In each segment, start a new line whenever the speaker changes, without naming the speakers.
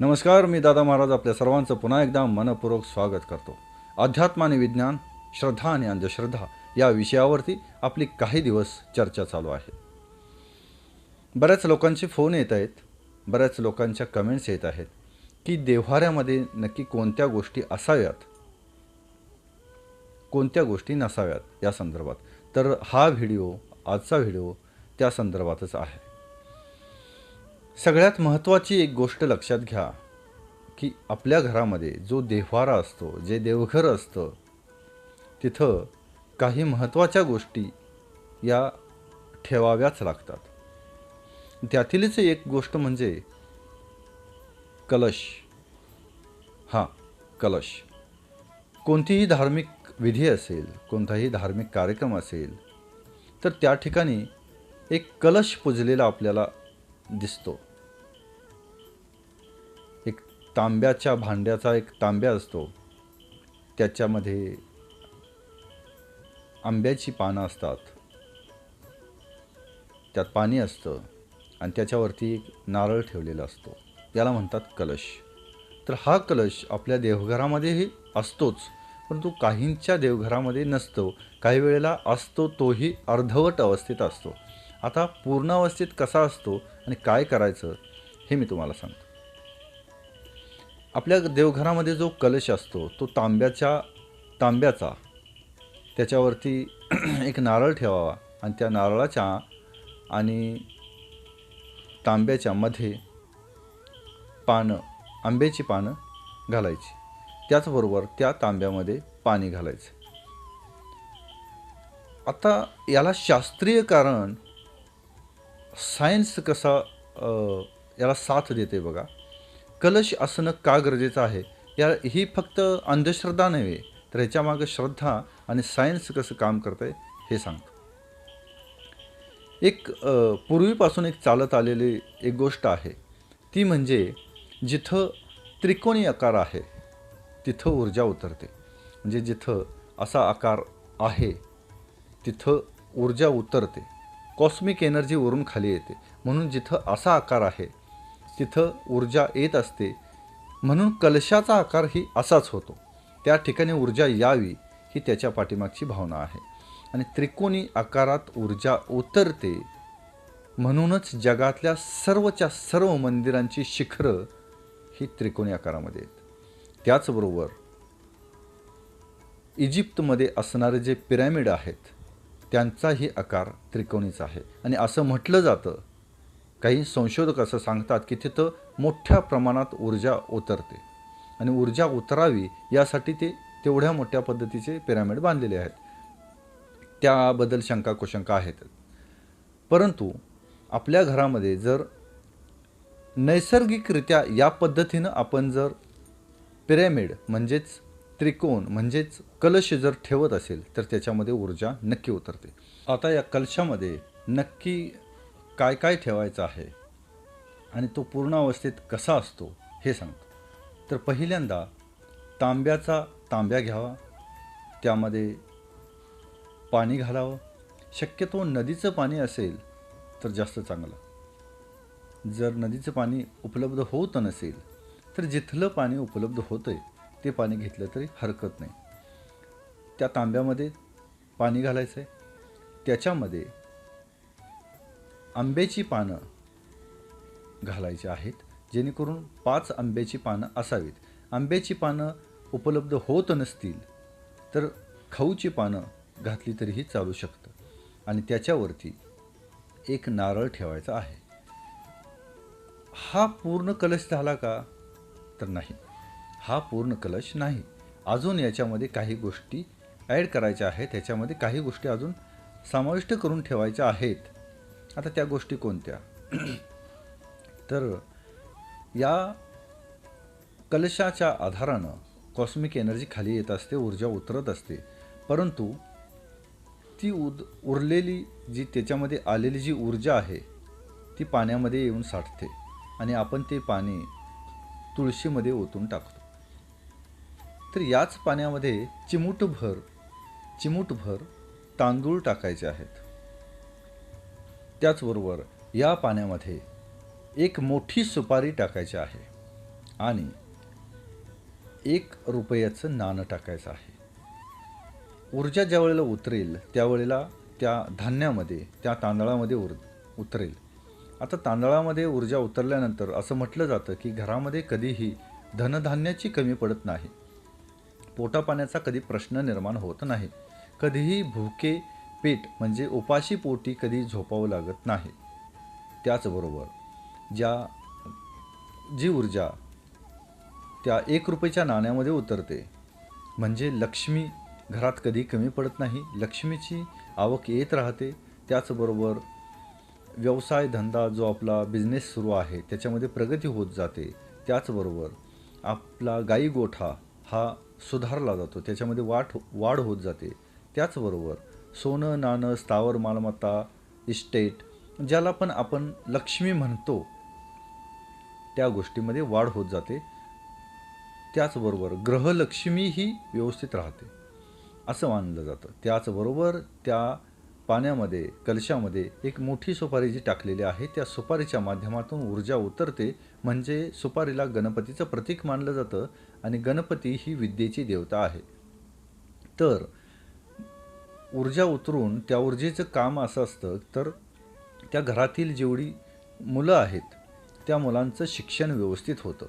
नमस्कार मी दादा महाराज आपल्या सर्वांचं पुन्हा एकदा मनपूर्वक स्वागत करतो. अध्यात्म आणि विज्ञान श्रद्धा आणि अंधश्रद्धा या विषयावरती आपली काही दिवस चर्चा चालू आहे. बऱ्याच लोकांचे फोन येत आहेत बऱ्याच लोकांच्या कमेंट्स येत आहेत की देव्हाऱ्यामध्ये नक्की कोणत्या गोष्टी असाव्यात? कोणत्या गोष्टी नसाव्यात या संदर्भात? तर हा व्हिडिओ आजचा व्हिडिओ त्या संदर्भातच आहे. सगळ्यात महत्त्वाची एक गोष्ट लक्षात घ्या की आपल्या घरामध्ये जो देव्हारा असतो जे देवघर असतं तिथं काही महत्त्वाच्या गोष्टी या ठेवाव्याच लागतात. त्यातीलच एक गोष्ट म्हणजे कलश. हां कलश. कोणतीही धार्मिक विधी असेल कोणताही धार्मिक कार्यक्रम असेल तर त्या ठिकाणी एक कलश पुजलेला आपल्याला दिसतो. तांब्याच्या भांड्याचा एक तांब्या असतो. त्याच्यामध्ये आंब्याची पानं असतात. त्यात पाणी असतं आणि त्याच्यावरती एक नारळ ठेवलेला असतो. याला म्हणतात कलश. तर हा कलश आपल्या देवघरामध्येही असतोच परंतु काहींच्या देवघरामध्ये नसतो. काही वेळेला असतो तोही अर्धवट अवस्थेत असतो. आता पूर्ण अवस्थेत कसा असतो आणि काय करायचं हे मी तुम्हाला सांगतो. आपल्या देवघरामध्ये जो कलश असतो तो तांब्याच्या तांब्याचा. त्याच्यावरती एक नारळ ठेवावा आणि त्या नारळाच्या आणि तांब्याच्या मध्ये पानं आंब्याची पानं घालायची. त्याचबरोबर त्या तांब्यामध्ये पाणी घालायचं. आता याला शास्त्रीय कारण सायन्स कसा याला साथ देते बघा. कलश असणं का गरजेचं आहे? या ही फक्त अंधश्रद्धा नव्हे तर ह्याच्यामागं श्रद्धा आणि सायन्स कसं काम करतं आहे हे सांगतं एक पूर्वीपासून एक चालत आलेली एक गोष्ट आहे. ती म्हणजे जिथं त्रिकोणी आकार आहे तिथं ऊर्जा उतरते. म्हणजे जिथं असा आकार आहे तिथं ऊर्जा उतरते. कॉस्मिक एनर्जी वरून खाली येते. म्हणून जिथं असा आकार आहे तिथं ऊर्जा येत असते. म्हणून कलशाचा आकार ही असाच होतो. त्या ठिकाणी ऊर्जा यावी ही त्याच्या पाठीमागची भावना आहे. आणि त्रिकोणी आकारात ऊर्जा उतरते म्हणूनच जगातल्या सर्वच्या सर्व मंदिरांची शिखरं ही त्रिकोणी आकारामध्ये आहेत. त्याचबरोबर इजिप्तमध्ये असणारे जे पिरॅमिड आहेत त्यांचाही आकार त्रिकोणीचा आहे. आणि असं म्हटलं जातं काही संशोधक असं सांगतात की तिथं मोठ्या प्रमाणात ऊर्जा उतरते. आणि ऊर्जा उतरावी यासाठी ते तेवढ्या मोठ्या पद्धतीचे पिरामिड बांधलेले आहेत. त्याबद्दल शंका कुशंका आहेत. परंतु आपल्या घरामध्ये जर नैसर्गिकरित्या या पद्धतीनं आपण जर पिरॅमिड म्हणजेच त्रिकोण म्हणजेच कलश जर ठेवत असेल तर त्याच्यामध्ये ऊर्जा नक्की उतरते. आता या कलशामध्ये नक्की काय काय ठेवायचं आहे आणि तो पूर्ण अवस्थेत कसा असतो हे सांगतो. तर पहिल्यांदा तांब्याचा तांब्या घ्यावा त्यामध्ये पाणी घालावं. शक्यतो नदीचं पाणी असेल तर जास्त चांगलं. जर नदीचं पाणी उपलब्ध होत नसेल तर जिथलं पाणी उपलब्ध होतं आहे ते पाणी घेतलं तरी हरकत नाही. त्या तांब्यामध्ये पाणी घालायचं आहे त्याच्यामध्ये आंब्याची पानं घालायची आहेत जेणेकरून पाच आंब्याची पानं असावीत. आंब्याची पानं उपलब्ध होत नसतील तर खाऊची पानं घातली तरीही चालू शकतं. आणि त्याच्यावरती एक नारळ ठेवायचा आहे. हा पूर्ण कलश झाला का? तर नाही. हा पूर्ण कलश नाही. अजून याच्यामध्ये काही गोष्टी ॲड करायच्या आहेत. त्याच्यामध्ये काही गोष्टी अजून समाविष्ट करून ठेवायच्या आहेत. आता त्या गोष्टी कोणत्या? तर या कलशाच्या आधारानं कॉस्मिक एनर्जी खाली येत असते ऊर्जा उतरत असते. परंतु ती उद उरलेली जी त्याच्यामध्ये आलेली जी ऊर्जा आहे ती पाण्यामध्ये येऊन साठते आणि आपण ते पाणी तुळशीमध्ये ओतून टाकतो. तर याच पाण्यामध्ये चिमूटभर चिमूटभर तांदूळ टाकायचे आहेत. त्याचबरोबर या पाण्यामध्ये एक मोठी सुपारी टाकायची आहे आणि एक रुपयाचं नाणं टाकायचं आहे. ऊर्जा ज्या वेळेला उतरेल त्यावेळेला त्या धान्यामध्ये त्या तांदळामध्ये उर उतरेल. आता तांदळामध्ये ऊर्जा उतरल्यानंतर असं म्हटलं जातं की घरामध्ये कधीही धनधान्याची कमी पडत नाही. पोटापाण्याचा कधी प्रश्न निर्माण होत नाही. कधीही भुके पेट म्हणजे उपाशी पोटी कधी झोपावं लागत नाही. त्याचबरोबर ज्या जी ऊर्जा त्या एक रुपयाच्या नाण्यामध्ये उतरते म्हणजे लक्ष्मी घरात कधी कमी पडत नाही लक्ष्मीची आवक येत राहते. त्याचबरोबर व्यवसाय धंदा जो आपला बिझनेस सुरू आहे त्याच्यामध्ये प्रगती होत जाते. त्याचबरोबर आपला गाई गोठा हा सुधारला जातो त्याच्यामध्ये वाढ वाढ होत जाते. त्याचबरोबर सोनं नाणं स्थावर मालमत्ता इस्टेट ज्याला पण आपण लक्ष्मी म्हणतो त्या गोष्टीमध्ये वाढ होत जाते. त्याचबरोबर ग्रहलक्ष्मी ही व्यवस्थित राहते. असं मानलं जातं. त्याचबरोबर त्या पाण्यामध्ये कलशामध्ये एक मोठी सुपारी जी टाकलेली आहे त्या सुपारीच्या माध्यमातून ऊर्जा उतरते. म्हणजे सुपारीला गणपतीचं प्रतीक मानलं जातं आणि गणपती ही विद्येची देवता आहे. तर ऊर्जा उतरून त्या ऊर्जेचं काम असं असतं तर त्या घरातील जेवढी मुलं आहेत त्या मुलांचं शिक्षण व्यवस्थित होतं.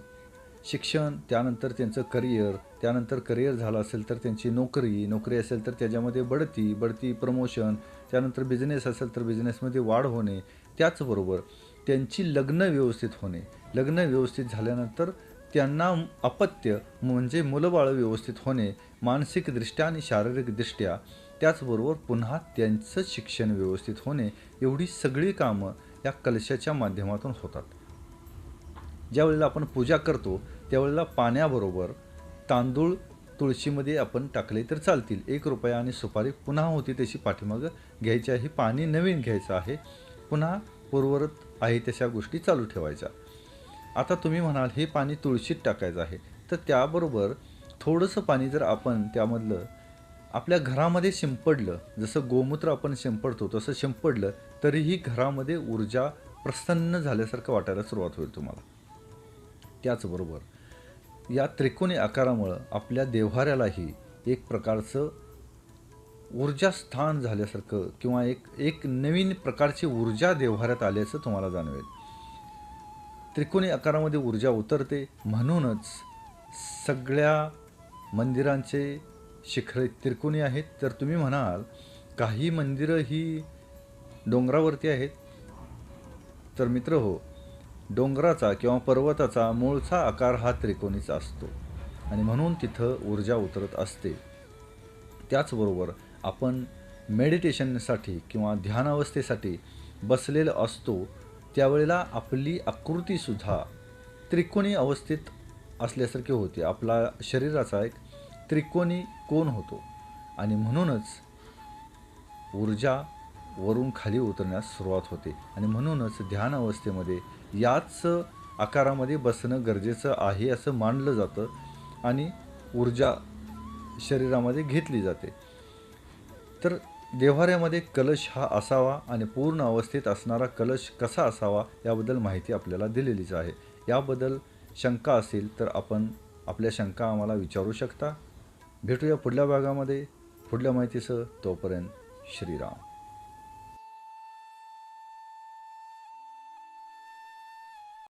शिक्षण त्यानंतर त्यांचं करिअर त्यानंतर करिअर झालं असेल तर त्यांची नोकरी नोकरी असेल तर त्याच्यामध्ये बढती बढती प्रमोशन त्यानंतर बिझनेस असेल तर बिझनेसमध्ये वाढ होणे त्याचबरोबर त्यांची लग्न व्यवस्थित होणे. लग्न व्यवस्थित झाल्यानंतर त्यांना अपत्य म्हणजे मुलंबाळं व्यवस्थित होणे मानसिकदृष्ट्या आणि शारीरिकदृष्ट्या त्याचबरोबर पुन्हा त्यांचं शिक्षण व्यवस्थित होणे एवढी सगळी कामं या कलशाच्या माध्यमातून होतात. ज्यावेळेला आपण पूजा करतो त्यावेळेला पाण्याबरोबर तांदूळ तुळशीमध्ये आपण टाकले तर चालतील. एक रुपया आणि सुपारी पुन्हा होती तशी पाठीमागं घ्यायची आहे. पाणी नवीन घ्यायचं आहे. पुन्हा पूर्वरत आहे तशा गोष्टी चालू ठेवायच्या. आता तुम्ही म्हणाल हे पाणी तुळशीत टाकायचं आहे. तर त्याबरोबर थोडंसं पाणी जर आपण त्यामधलं आपल्या घरामध्ये शिंपडलं जसं गोमूत्र आपण शिंपडतो तसं शिंपडलं तरीही घरामध्ये ऊर्जा प्रसन्न झाल्यासारखं वाटायला सुरुवात होईल तुम्हाला. त्याचबरोबर या त्रिकोणी आकारामुळं आपल्या देव्हाऱ्यालाही एक प्रकारचं ऊर्जा स्थान झाल्यासारखं किंवा एक एक नवीन प्रकारची ऊर्जा देव्हाऱ्यात आल्याचं तुम्हाला जाणवेल. त्रिकोणी आकारामध्ये ऊर्जा उतरते म्हणूनच सगळ्या मंदिरांचे शिखर त्रिकोणी आहेत. तर तुम्ही म्हणाल काही मंदिरं ही डोंगरावरती आहेत. तर मित्र हो डोंगराचा किंवा पर्वताचा मूळचा आकार हा त्रिकोणीचा असतो. आणि म्हणून तिथं ऊर्जा उतरत असते. त्याचबरोबर आपण मेडिटेशनसाठी किंवा ध्यानावस्थेसाठी बसलेलं असतो त्यावेळेला आपली आकृतीसुद्धा त्रिकोणी अवस्थेत असल्यासारखी होते. आपला शरीराचा एक त्रिकोणी कोण होतो? आणि म्हणूनच ऊर्जा वरून खाली उतरण्यास सुरुवात होते. आणि म्हणूनच ध्यान अवस्थेमध्ये याच आकारामध्ये बसणं गरजेचं आहे असं मानलं जातं आणि ऊर्जा शरीरामध्ये घेतली जाते. तर देव्हाऱ्यामध्ये कलश हा असावा आणि पूर्ण अवस्थेत असणारा कलश कसा असावा याबद्दल माहिती आपल्याला दिलेलीच आहे. याबद्दल शंका असेल तर आपण आपल्या शंका आम्हाला विचारू शकता. भेटूया पुढल्या भागामध्ये. पुढल्या माहितीसह तोपर्यंत श्रीराम.